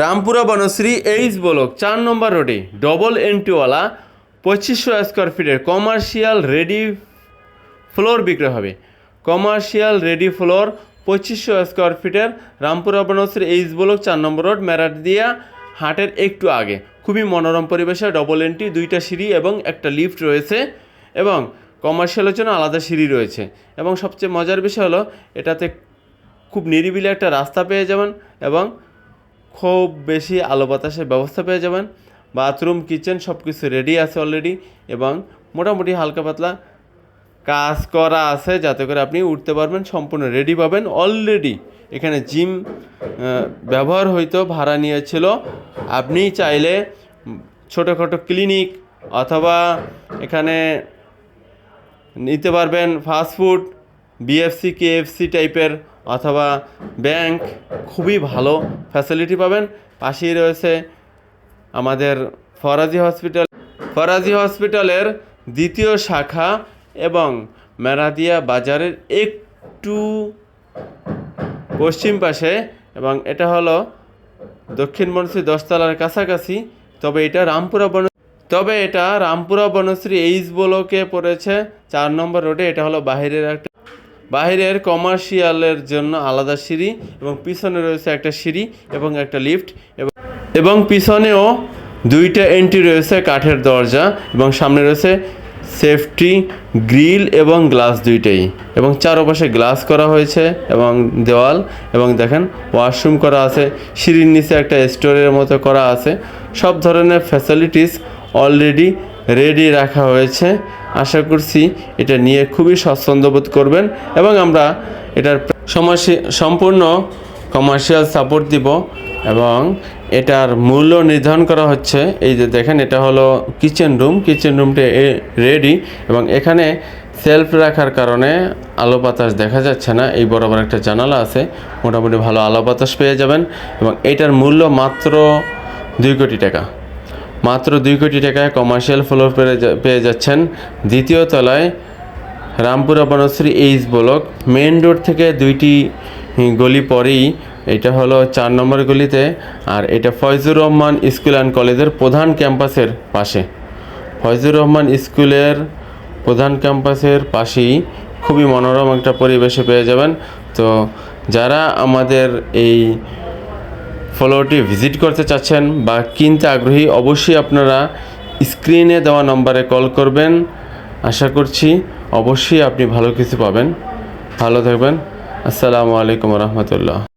Rampura Banasree H block, চার নম্বর রোডে double এন্ট্রিওয়ালা পঁচিশশো স্কোয়ার ফিটের কমার্শিয়াল রেডি ফ্লোর বিক্রয় হবে। কমার্শিয়াল রেডি ফ্লোর পঁচিশশো স্কোয়ার ফিটের রামপুরা বনশ্রী এইচ ব্লক, চার নম্বর রোড, মেরাদিয়া হাটের একটু আগে। খুবই মনোরম পরিবেশে ডবল এন্ট্রি দুইটা সিঁড়ি এবং একটা লিফট রয়েছে এবং কমার্শিয়ালের জন্য আলাদা সিঁড়ি রয়েছে। এবং সবচেয়ে মজার বিষয় হলো, এটাতে খুব নিরিবিলি একটা রাস্তা পেয়ে যাবেন এবং খুব বেশি আলো বাতাসের ব্যবস্থা পেয়ে যাবেন। বাথরুম, কিচেন সব কিছু রেডি আছে অলরেডি এবং মোটামুটি হালকা পাতলা কাজ করা আছে যাতে করে আপনি উঠতে পারবেন, সম্পূর্ণ রেডি পাবেন। অলরেডি এখানে জিম ব্যবহার হইতো ভাড়া নিয়েছিল। আপনি চাইলে ছোটোখাটো ক্লিনিক অথবা এখানে নিতে পারবেন ফাস্টফুড বিএফসি কেএফসি টাইপের অথবা ব্যাংক খুবই ভালো ফ্যাসিলিটি পাবেন। পাশেই রয়েছে আমাদের ফরাজি হসপিটাল ফরাজি হসপিটালের দ্বিতীয় শাখা এবং মেরাদিয়া বাজারের একটু পশ্চিম পাশে এবং এটা হলো দক্ষিণ বনশ্রী দশতলার কাছাকাছি। তবে এটা রামপুরা বন তবে এটা রামপুরা বনশ্রী এইচ ব্লকে পড়েছে। চার নম্বর রোডে এটা হলো বাহিরের একটা বাহিরের কমার্শিয়ালের জন্য আলাদা সিঁড়ি এবং পিছনে রয়েছে একটা সিঁড়ি এবং একটা লিফট এবং পিছনেও দুইটা এন্ট্রি রয়েছে কাঠের দরজা এবং সামনে রয়েছে সেফটি গ্রিল এবং গ্লাস দুইটাই এবং চারপাশে গ্লাস করা হয়েছে এবং দেওয়াল এবং দেখেন ওয়াশরুম করা আছে, সিঁড়ির নিচে একটা স্টোরের মতো করা আছে। সব ধরনের ফ্যাসিলিটিস অলরেডি রেডি রাখা হয়েছে। আশা করছি এটা নিয়ে খুবই স্বচ্ছন্দ বোধ করবেন এবং আমরা এটার সম্পূর্ণ কমার্শিয়াল সাপোর্ট দিব এবং এটার মূল্য নির্ধারণ করা হচ্ছে। এই যে দেখেন, এটা হলো কিচেন রুম কিচেন রুমটা রেডি এবং এখানে সেলফ রাখার কারণে আলো বাতাস দেখা যাচ্ছে না। এই বরাবর একটা জানালা আছে। মোটামুটি ভালো আলো বাতাস পেয়ে যাবেন এবং এটার মূল্য মাত্র দুই কোটি টাকা। মাত্র দুই কোটি টাকায় কমার্শিয়াল ফ্লোর পেয়ে যাচ্ছেন দ্বিতীয় তলায় Rampura Banasree H block main road থেকে দুইটি গলি পরেই এটা হলো চার নম্বর গলিতে আর এটা ফয়জুর রহমান স্কুল অ্যান্ড কলেজের প্রধান ক্যাম্পাসের পাশে। ফয়জুর রহমান স্কুলের প্রধান ক্যাম্পাসের পাশেই খুবই মনোরম একটা পরিবেশে পেয়ে যাবেন। তো যারা আমাদের এই ফলোটি ভিজিট করতে চাচ্ছেন বা কিনতে আগ্রহী, অবশ্যই আপনারা স্ক্রিনে দেওয়া নম্বরে কল করবেন। আশা করছি অবশ্যই আপনি ভালো কিছু পাবেন। ভালো থাকবেন। আসসালামু আলাইকুম রহমতুল্লাহ।